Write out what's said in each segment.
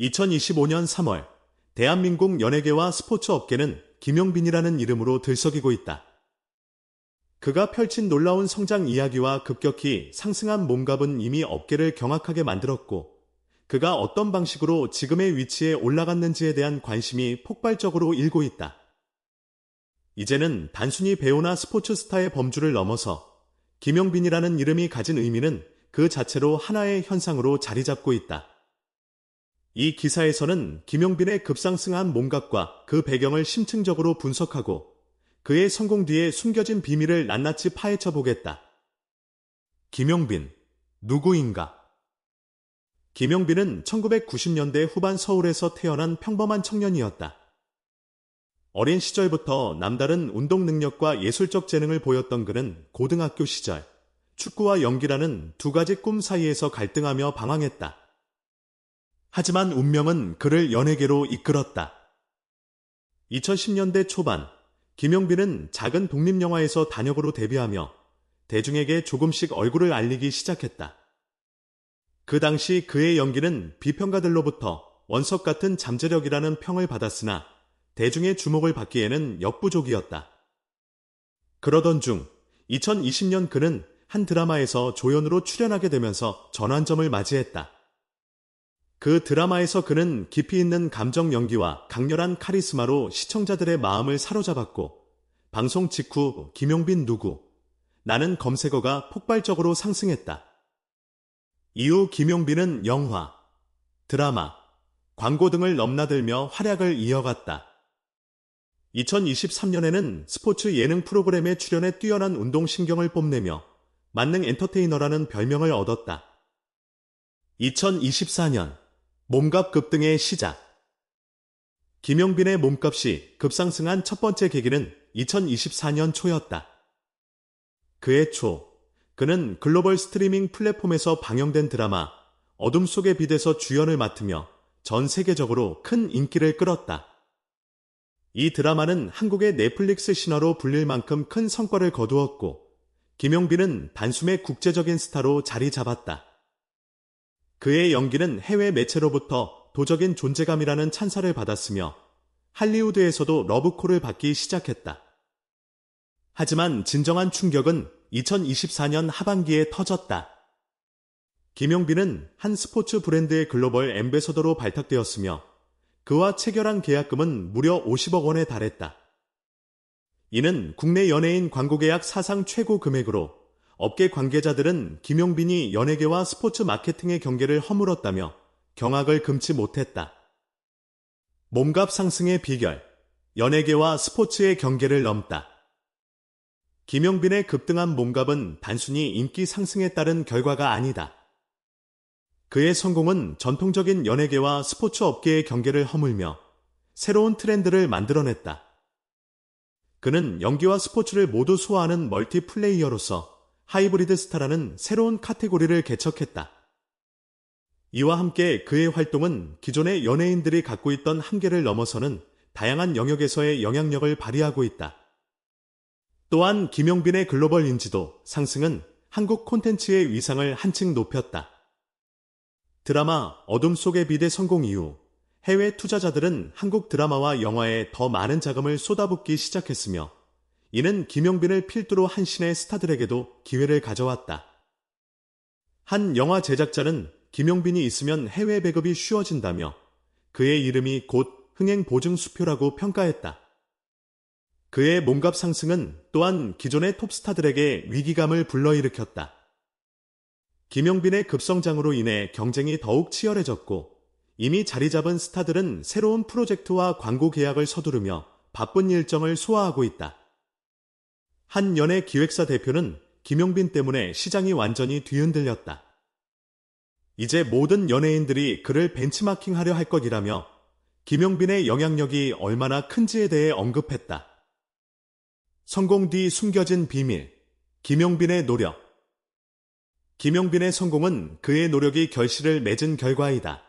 2025년 3월 대한민국 연예계와 스포츠 업계는 김용빈이라는 이름으로 들썩이고 있다. 그가 펼친 놀라운 성장 이야기와 급격히 상승한 몸값은 이미 업계를 경악하게 만들었고 그가 어떤 방식으로 지금의 위치에 올라갔는지에 대한 관심이 폭발적으로 일고 있다. 이제는 단순히 배우나 스포츠 스타의 범주를 넘어서 김용빈이라는 이름이 가진 의미는 그 자체로 하나의 현상으로 자리 잡고 있다. 이 기사에서는 김용빈의 급상승한 몸값과 그 배경을 심층적으로 분석하고 그의 성공 뒤에 숨겨진 비밀을 낱낱이 파헤쳐 보겠다. 김용빈, 누구인가? 김용빈은 1990년대 후반 서울에서 태어난 평범한 청년이었다. 어린 시절부터 남다른 운동 능력과 예술적 재능을 보였던 그는 고등학교 시절 축구와 연기라는 두 가지 꿈 사이에서 갈등하며 방황했다. 하지만 운명은 그를 연예계로 이끌었다. 2010년대 초반 김용빈은 작은 독립영화에서 단역으로 데뷔하며 대중에게 조금씩 얼굴을 알리기 시작했다. 그 당시 그의 연기는 비평가들로부터 원석 같은 잠재력이라는 평을 받았으나 대중의 주목을 받기에는 역부족이었다. 그러던 중 2020년 그는 한 드라마에서 조연으로 출연하게 되면서 전환점을 맞이했다. 그 드라마에서 그는 깊이 있는 감정 연기와 강렬한 카리스마로 시청자들의 마음을 사로잡았고 방송 직후 김용빈 누구 나는 검색어가 폭발적으로 상승했다. 이후 김용빈은 영화, 드라마, 광고 등을 넘나들며 활약을 이어갔다. 2023년에는 스포츠 예능 프로그램에 출연해 뛰어난 운동신경을 뽐내며 만능 엔터테이너라는 별명을 얻었다. 2024년 몸값 급등의 시작. 김용빈의 몸값이 급상승한 첫 번째 계기는 2024년 초였다. 그해 초, 그는 글로벌 스트리밍 플랫폼에서 방영된 드라마 어둠 속의 빛에서 주연을 맡으며 전 세계적으로 큰 인기를 끌었다. 이 드라마는 한국의 넷플릭스 신화로 불릴 만큼 큰 성과를 거두었고, 김용빈은 단숨에 국제적인 스타로 자리 잡았다. 그의 연기는 해외 매체로부터 도적인 존재감이라는 찬사를 받았으며 할리우드에서도 러브콜을 받기 시작했다. 하지만 진정한 충격은 2024년 하반기에 터졌다. 김용빈은 한 스포츠 브랜드의 글로벌 엠베서더로 발탁되었으며 그와 체결한 계약금은 무려 50억 원에 달했다. 이는 국내 연예인 광고 계약 사상 최고 금액으로 업계 관계자들은 김용빈이 연예계와 스포츠 마케팅의 경계를 허물었다며 경악을 금치 못했다. 몸값 상승의 비결, 연예계와 스포츠의 경계를 넘다. 김용빈의 급등한 몸값은 단순히 인기 상승에 따른 결과가 아니다. 그의 성공은 전통적인 연예계와 스포츠 업계의 경계를 허물며 새로운 트렌드를 만들어냈다. 그는 연기와 스포츠를 모두 소화하는 멀티플레이어로서 하이브리드 스타라는 새로운 카테고리를 개척했다. 이와 함께 그의 활동은 기존의 연예인들이 갖고 있던 한계를 넘어서는 다양한 영역에서의 영향력을 발휘하고 있다. 또한 김용빈의 글로벌 인지도 상승은 한국 콘텐츠의 위상을 한층 높였다. 드라마 어둠 속의 비대 성공 이후 해외 투자자들은 한국 드라마와 영화에 더 많은 자금을 쏟아붓기 시작했으며 이는 김용빈을 필두로 한 신의 스타들에게도 기회를 가져왔다. 한 영화 제작자는 김용빈이 있으면 해외 배급이 쉬워진다며 그의 이름이 곧 흥행 보증 수표라고 평가했다. 그의 몸값 상승은 또한 기존의 톱스타들에게 위기감을 불러일으켰다. 김용빈의 급성장으로 인해 경쟁이 더욱 치열해졌고 이미 자리 잡은 스타들은 새로운 프로젝트와 광고 계약을 서두르며 바쁜 일정을 소화하고 있다. 한 연예 기획사 대표는 김용빈 때문에 시장이 완전히 뒤흔들렸다. 이제 모든 연예인들이 그를 벤치마킹 하려 할 것이라며 김용빈의 영향력이 얼마나 큰지에 대해 언급했다. 성공 뒤 숨겨진 비밀, 김용빈의 노력. 김용빈의 성공은 그의 노력이 결실을 맺은 결과이다.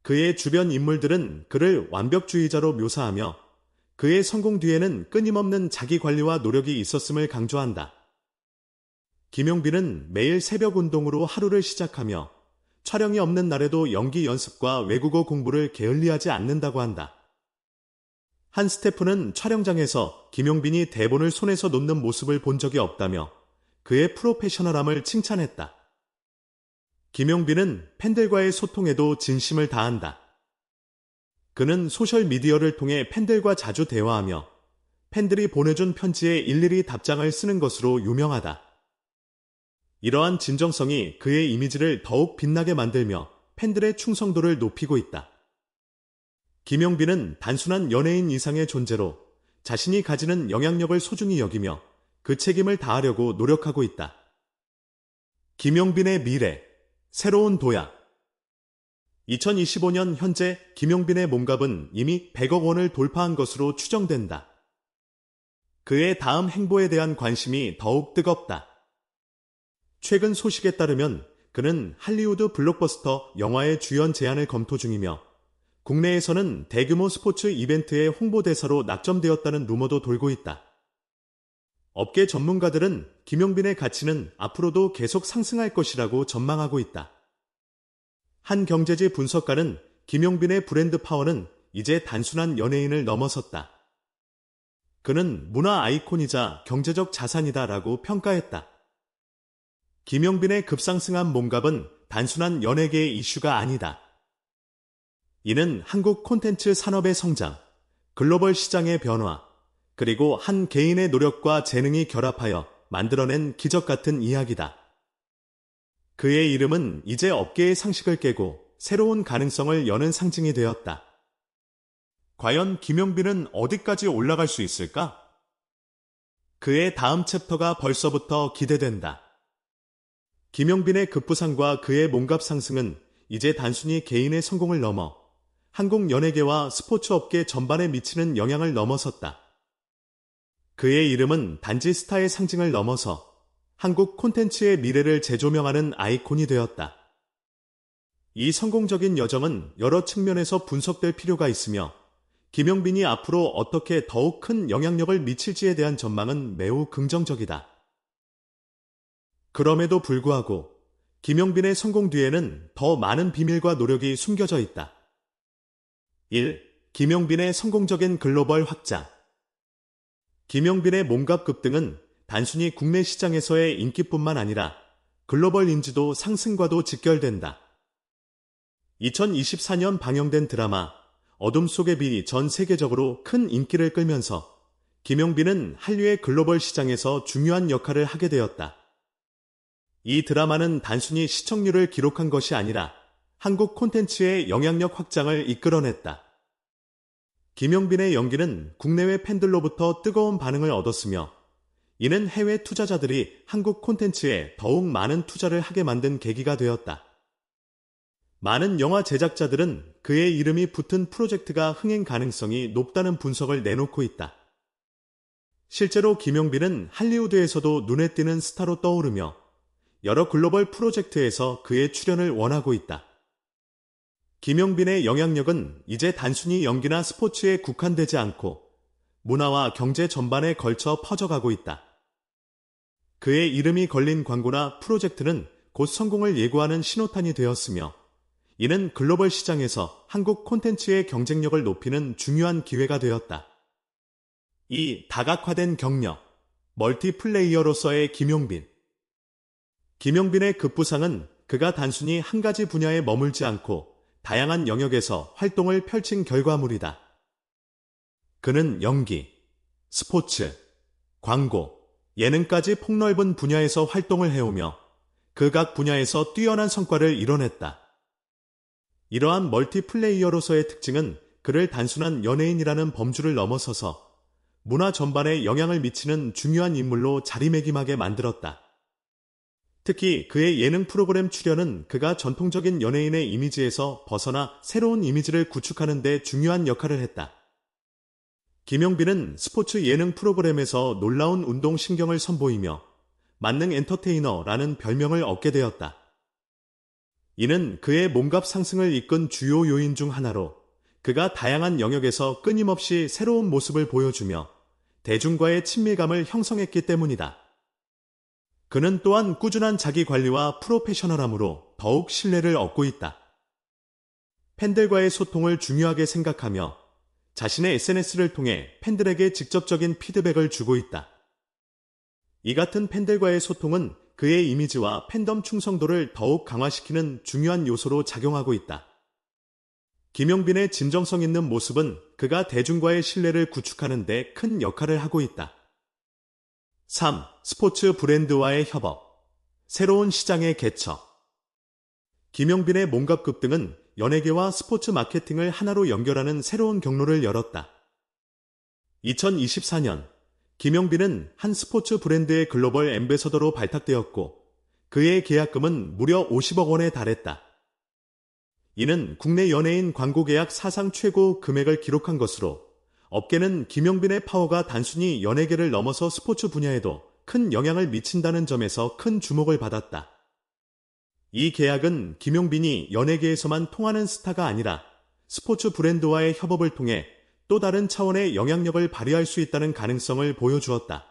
그의 주변 인물들은 그를 완벽주의자로 묘사하며 그의 성공 뒤에는 끊임없는 자기 관리와 노력이 있었음을 강조한다. 김용빈은 매일 새벽 운동으로 하루를 시작하며 촬영이 없는 날에도 연기 연습과 외국어 공부를 게을리하지 않는다고 한다. 한 스태프는 촬영장에서 김용빈이 대본을 손에서 놓는 모습을 본 적이 없다며 그의 프로페셔널함을 칭찬했다. 김용빈은 팬들과의 소통에도 진심을 다한다. 그는 소셜미디어를 통해 팬들과 자주 대화하며 팬들이 보내준 편지에 일일이 답장을 쓰는 것으로 유명하다. 이러한 진정성이 그의 이미지를 더욱 빛나게 만들며 팬들의 충성도를 높이고 있다. 김용빈은 단순한 연예인 이상의 존재로 자신이 가지는 영향력을 소중히 여기며 그 책임을 다하려고 노력하고 있다. 김용빈의 미래, 새로운 도약. 2025년 현재 김용빈의 몸값은 이미 100억 원을 돌파한 것으로 추정된다. 그의 다음 행보에 대한 관심이 더욱 뜨겁다. 최근 소식에 따르면 그는 할리우드 블록버스터 영화의 주연 제안을 검토 중이며 국내에서는 대규모 스포츠 이벤트의 홍보대사로 낙점되었다는 루머도 돌고 있다. 업계 전문가들은 김용빈의 가치는 앞으로도 계속 상승할 것이라고 전망하고 있다. 한 경제지 분석가는 김용빈의 브랜드 파워는 이제 단순한 연예인을 넘어섰다. 그는 문화 아이콘이자 경제적 자산이다라고 평가했다. 김용빈의 급상승한 몸값은 단순한 연예계의 이슈가 아니다. 이는 한국 콘텐츠 산업의 성장, 글로벌 시장의 변화, 그리고 한 개인의 노력과 재능이 결합하여 만들어낸 기적 같은 이야기다. 그의 이름은 이제 업계의 상식을 깨고 새로운 가능성을 여는 상징이 되었다. 과연 김용빈은 어디까지 올라갈 수 있을까? 그의 다음 챕터가 벌써부터 기대된다. 김용빈의 급부상과 그의 몸값 상승은 이제 단순히 개인의 성공을 넘어 한국 연예계와 스포츠 업계 전반에 미치는 영향을 넘어섰다. 그의 이름은 단지 스타의 상징을 넘어서 한국 콘텐츠의 미래를 재조명하는 아이콘이 되었다. 이 성공적인 여정은 여러 측면에서 분석될 필요가 있으며 김영빈이 앞으로 어떻게 더욱 큰 영향력을 미칠지에 대한 전망은 매우 긍정적이다. 그럼에도 불구하고 김영빈의 성공 뒤에는 더 많은 비밀과 노력이 숨겨져 있다. 1. 김영빈의 성공적인 글로벌 확장. 김영빈의 몸값 급등은 단순히 국내 시장에서의 인기뿐만 아니라 글로벌 인지도 상승과도 직결된다. 2024년 방영된 드라마 어둠 속의 빛이 전 세계적으로 큰 인기를 끌면서 김용빈은 한류의 글로벌 시장에서 중요한 역할을 하게 되었다. 이 드라마는 단순히 시청률을 기록한 것이 아니라 한국 콘텐츠의 영향력 확장을 이끌어냈다. 김용빈의 연기는 국내외 팬들로부터 뜨거운 반응을 얻었으며 이는 해외 투자자들이 한국 콘텐츠에 더욱 많은 투자를 하게 만든 계기가 되었다. 많은 영화 제작자들은 그의 이름이 붙은 프로젝트가 흥행 가능성이 높다는 분석을 내놓고 있다. 실제로 김용빈은 할리우드에서도 눈에 띄는 스타로 떠오르며 여러 글로벌 프로젝트에서 그의 출연을 원하고 있다. 김용빈의 영향력은 이제 단순히 연기나 스포츠에 국한되지 않고 문화와 경제 전반에 걸쳐 퍼져가고 있다. 그의 이름이 걸린 광고나 프로젝트는 곧 성공을 예고하는 신호탄이 되었으며 이는 글로벌 시장에서 한국 콘텐츠의 경쟁력을 높이는 중요한 기회가 되었다. 이 다각화된 경력, 멀티플레이어로서의 김용빈. 김용빈의 급부상은 그가 단순히 한 가지 분야에 머물지 않고 다양한 영역에서 활동을 펼친 결과물이다. 그는 연기, 스포츠, 광고, 예능까지 폭넓은 분야에서 활동을 해오며 그 각 분야에서 뛰어난 성과를 이뤄냈다. 이러한 멀티플레이어로서의 특징은 그를 단순한 연예인이라는 범주를 넘어서서 문화 전반에 영향을 미치는 중요한 인물로 자리매김하게 만들었다. 특히 그의 예능 프로그램 출연은 그가 전통적인 연예인의 이미지에서 벗어나 새로운 이미지를 구축하는 데 중요한 역할을 했다. 김용빈은 스포츠 예능 프로그램에서 놀라운 운동 신경을 선보이며 만능 엔터테이너라는 별명을 얻게 되었다. 이는 그의 몸값 상승을 이끈 주요 요인 중 하나로 그가 다양한 영역에서 끊임없이 새로운 모습을 보여주며 대중과의 친밀감을 형성했기 때문이다. 그는 또한 꾸준한 자기 관리와 프로페셔널함으로 더욱 신뢰를 얻고 있다. 팬들과의 소통을 중요하게 생각하며 자신의 SNS를 통해 팬들에게 직접적인 피드백을 주고 있다. 이 같은 팬들과의 소통은 그의 이미지와 팬덤 충성도를 더욱 강화시키는 중요한 요소로 작용하고 있다. 김용빈의 진정성 있는 모습은 그가 대중과의 신뢰를 구축하는 데 큰 역할을 하고 있다. 3. 스포츠 브랜드와의 협업. 새로운 시장의 개척. 김용빈의 몸값 급등은 연예계와 스포츠 마케팅을 하나로 연결하는 새로운 경로를 열었다. 2024년 김용빈은 한 스포츠 브랜드의 글로벌 엠베서더로 발탁되었고 그의 계약금은 무려 50억 원에 달했다. 이는 국내 연예인 광고 계약 사상 최고 금액을 기록한 것으로 업계는 김용빈의 파워가 단순히 연예계를 넘어서 스포츠 분야에도 큰 영향을 미친다는 점에서 큰 주목을 받았다. 이 계약은 김용빈이 연예계에서만 통하는 스타가 아니라 스포츠 브랜드와의 협업을 통해 또 다른 차원의 영향력을 발휘할 수 있다는 가능성을 보여주었다.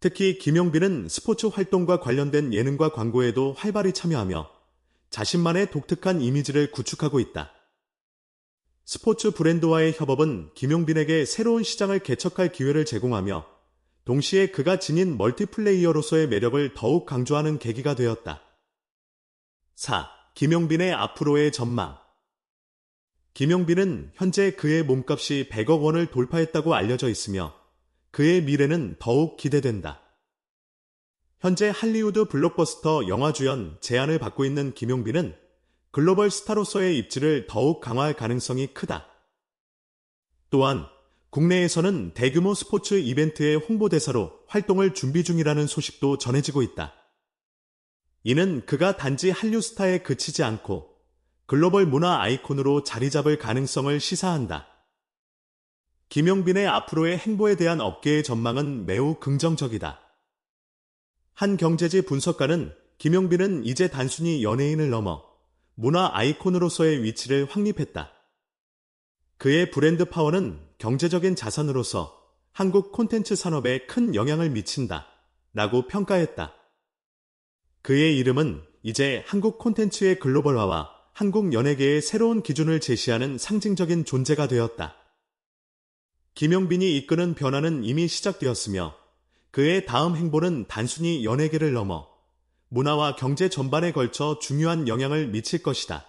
특히 김용빈은 스포츠 활동과 관련된 예능과 광고에도 활발히 참여하며 자신만의 독특한 이미지를 구축하고 있다. 스포츠 브랜드와의 협업은 김용빈에게 새로운 시장을 개척할 기회를 제공하며 동시에 그가 지닌 멀티플레이어로서의 매력을 더욱 강조하는 계기가 되었다. 4. 김용빈의 앞으로의 전망 김용빈은 현재 그의 몸값이 100억 원을 돌파했다고 알려져 있으며 그의 미래는 더욱 기대된다. 현재 할리우드 블록버스터 영화 주연 제안을 받고 있는 김용빈은 글로벌 스타로서의 입지를 더욱 강화할 가능성이 크다. 또한 국내에서는 대규모 스포츠 이벤트의 홍보대사로 활동을 준비 중이라는 소식도 전해지고 있다. 이는 그가 단지 한류 스타에 그치지 않고 글로벌 문화 아이콘으로 자리 잡을 가능성을 시사한다. 김용빈의 앞으로의 행보에 대한 업계의 전망은 매우 긍정적이다. 한 경제지 분석가는 김용빈은 이제 단순히 연예인을 넘어 문화 아이콘으로서의 위치를 확립했다. 그의 브랜드 파워는 경제적인 자산으로서 한국 콘텐츠 산업에 큰 영향을 미친다. 라고 평가했다. 그의 이름은 이제 한국 콘텐츠의 글로벌화와 한국 연예계의 새로운 기준을 제시하는 상징적인 존재가 되었다. 김용빈이 이끄는 변화는 이미 시작되었으며 그의 다음 행보는 단순히 연예계를 넘어 문화와 경제 전반에 걸쳐 중요한 영향을 미칠 것이다.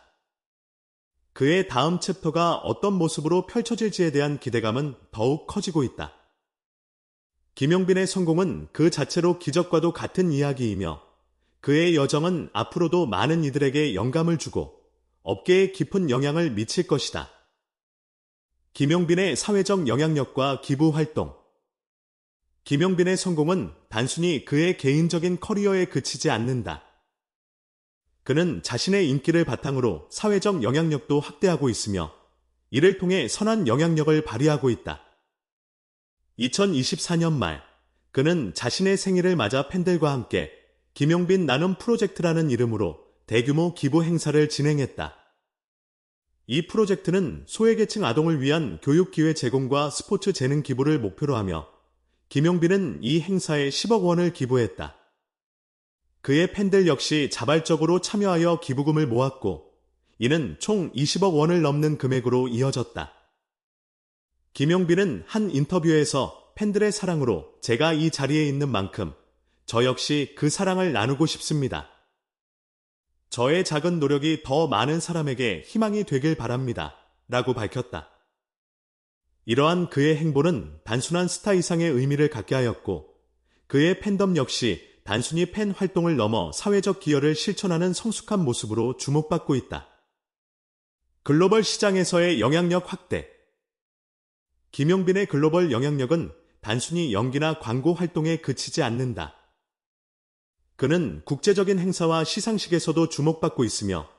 그의 다음 챕터가 어떤 모습으로 펼쳐질지에 대한 기대감은 더욱 커지고 있다. 김용빈의 성공은 그 자체로 기적과도 같은 이야기이며 그의 여정은 앞으로도 많은 이들에게 영감을 주고 업계에 깊은 영향을 미칠 것이다. 김용빈의 사회적 영향력과 기부 활동 김용빈의 성공은 단순히 그의 개인적인 커리어에 그치지 않는다. 그는 자신의 인기를 바탕으로 사회적 영향력도 확대하고 있으며 이를 통해 선한 영향력을 발휘하고 있다. 2024년 말 그는 자신의 생일을 맞아 팬들과 함께 김용빈 나눔 프로젝트라는 이름으로 대규모 기부 행사를 진행했다. 이 프로젝트는 소외계층 아동을 위한 교육 기회 제공과 스포츠 재능 기부를 목표로 하며 김용빈은 이 행사에 10억 원을 기부했다. 그의 팬들 역시 자발적으로 참여하여 기부금을 모았고 이는 총 20억 원을 넘는 금액으로 이어졌다. 김용빈은 한 인터뷰에서 팬들의 사랑으로 제가 이 자리에 있는 만큼 저 역시 그 사랑을 나누고 싶습니다. 저의 작은 노력이 더 많은 사람에게 희망이 되길 바랍니다. 라고 밝혔다. 이러한 그의 행보는 단순한 스타 이상의 의미를 갖게 하였고 그의 팬덤 역시 단순히 팬 활동을 넘어 사회적 기여를 실천하는 성숙한 모습으로 주목받고 있다. 글로벌 시장에서의 영향력 확대 김용빈의 글로벌 영향력은 단순히 연기나 광고 활동에 그치지 않는다. 그는 국제적인 행사와 시상식에서도 주목받고 있으며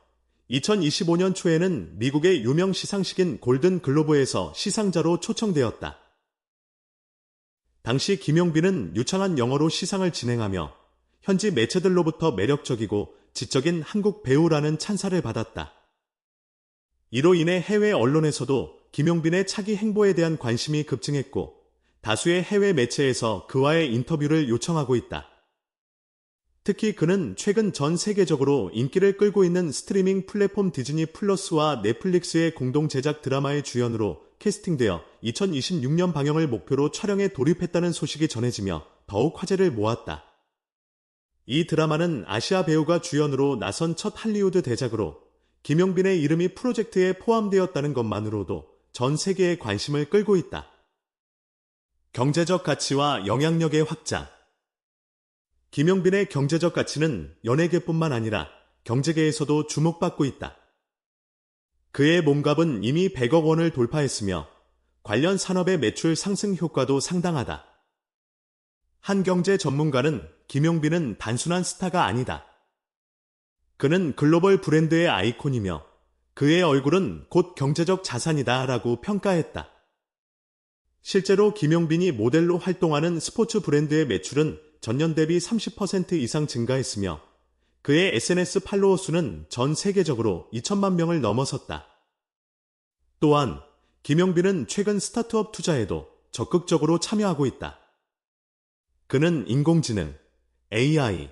2025년 초에는 미국의 유명 시상식인 골든 글로브에서 시상자로 초청되었다. 당시 김용빈은 유창한 영어로 시상을 진행하며 현지 매체들로부터 매력적이고 지적인 한국 배우라는 찬사를 받았다. 이로 인해 해외 언론에서도 김용빈의 차기 행보에 대한 관심이 급증했고 다수의 해외 매체에서 그와의 인터뷰를 요청하고 있다. 특히 그는 최근 전 세계적으로 인기를 끌고 있는 스트리밍 플랫폼 디즈니 플러스와 넷플릭스의 공동 제작 드라마의 주연으로 캐스팅되어 2026년 방영을 목표로 촬영에 돌입했다는 소식이 전해지며 더욱 화제를 모았다. 이 드라마는 아시아 배우가 주연으로 나선 첫 할리우드 대작으로 김용빈의 이름이 프로젝트에 포함되었다는 것만으로도 전 세계의 관심을 끌고 있다. 경제적 가치와 영향력의 확장 김용빈의 경제적 가치는 연예계뿐만 아니라 경제계에서도 주목받고 있다. 그의 몸값은 이미 100억 원을 돌파했으며 관련 산업의 매출 상승 효과도 상당하다. 한 경제 전문가는 김용빈은 단순한 스타가 아니다. 그는 글로벌 브랜드의 아이콘이며 그의 얼굴은 곧 경제적 자산이다 라고 평가했다. 실제로 김용빈이 모델로 활동하는 스포츠 브랜드의 매출은 전년 대비 30% 이상 증가했으며 그의 SNS 팔로워 수는 전 세계적으로 2천만 명을 넘어섰다. 또한 김용빈은 최근 스타트업 투자에도 적극적으로 참여하고 있다. 그는 인공지능, AI,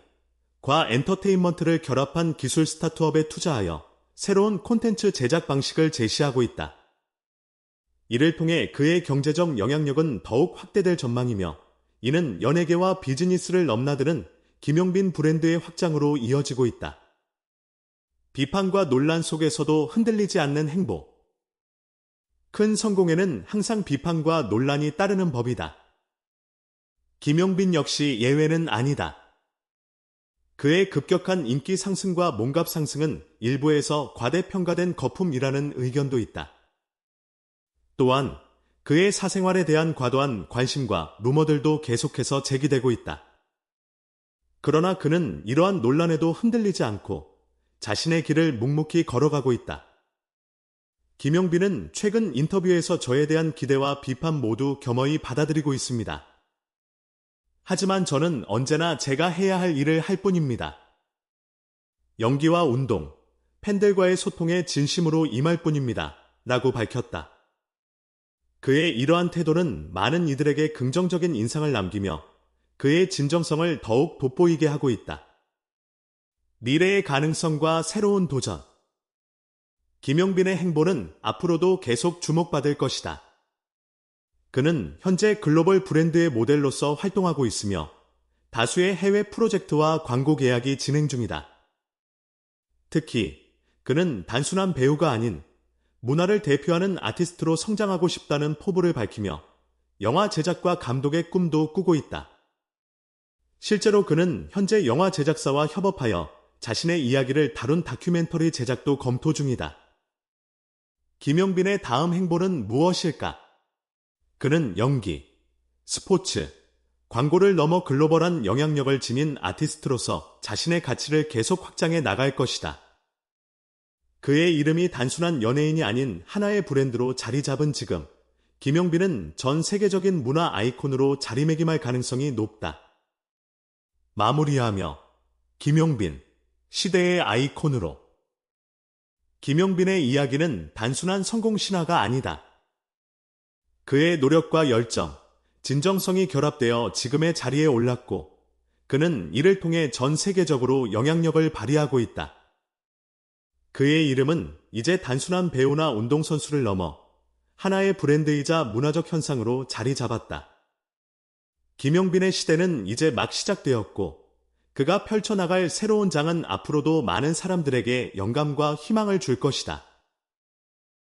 과 엔터테인먼트를 결합한 기술 스타트업에 투자하여 새로운 콘텐츠 제작 방식을 제시하고 있다. 이를 통해 그의 경제적 영향력은 더욱 확대될 전망이며 이는 연예계와 비즈니스를 넘나드는 김용빈 브랜드의 확장으로 이어지고 있다. 비판과 논란 속에서도 흔들리지 않는 행복. 큰 성공에는 항상 비판과 논란이 따르는 법이다. 김용빈 역시 예외는 아니다. 그의 급격한 인기 상승과 몸값 상승은 일부에서 과대평가된 거품이라는 의견도 있다. 또한 그의 사생활에 대한 과도한 관심과 루머들도 계속해서 제기되고 있다. 그러나 그는 이러한 논란에도 흔들리지 않고 자신의 길을 묵묵히 걸어가고 있다. 김용빈은 최근 인터뷰에서 저에 대한 기대와 비판 모두 겸허히 받아들이고 있습니다. 하지만 저는 언제나 제가 해야 할 일을 할 뿐입니다. 연기와 운동, 팬들과의 소통에 진심으로 임할 뿐입니다. 라고 밝혔다. 그의 이러한 태도는 많은 이들에게 긍정적인 인상을 남기며 그의 진정성을 더욱 돋보이게 하고 있다. 미래의 가능성과 새로운 도전. 김용빈의 행보는 앞으로도 계속 주목받을 것이다. 그는 현재 글로벌 브랜드의 모델로서 활동하고 있으며 다수의 해외 프로젝트와 광고 계약이 진행 중이다. 특히 그는 단순한 배우가 아닌 문화를 대표하는 아티스트로 성장하고 싶다는 포부를 밝히며 영화 제작과 감독의 꿈도 꾸고 있다. 실제로 그는 현재 영화 제작사와 협업하여 자신의 이야기를 다룬 다큐멘터리 제작도 검토 중이다. 김용빈의 다음 행보는 무엇일까? 그는 연기, 스포츠, 광고를 넘어 글로벌한 영향력을 지닌 아티스트로서 자신의 가치를 계속 확장해 나갈 것이다. 그의 이름이 단순한 연예인이 아닌 하나의 브랜드로 자리 잡은 지금, 김용빈은 전 세계적인 문화 아이콘으로 자리매김할 가능성이 높다. 마무리하며 김용빈, 시대의 아이콘으로 김용빈의 이야기는 단순한 성공 신화가 아니다. 그의 노력과 열정, 진정성이 결합되어 지금의 자리에 올랐고 그는 이를 통해 전 세계적으로 영향력을 발휘하고 있다. 그의 이름은 이제 단순한 배우나 운동선수를 넘어 하나의 브랜드이자 문화적 현상으로 자리 잡았다. 김용빈의 시대는 이제 막 시작되었고 그가 펼쳐나갈 새로운 장은 앞으로도 많은 사람들에게 영감과 희망을 줄 것이다.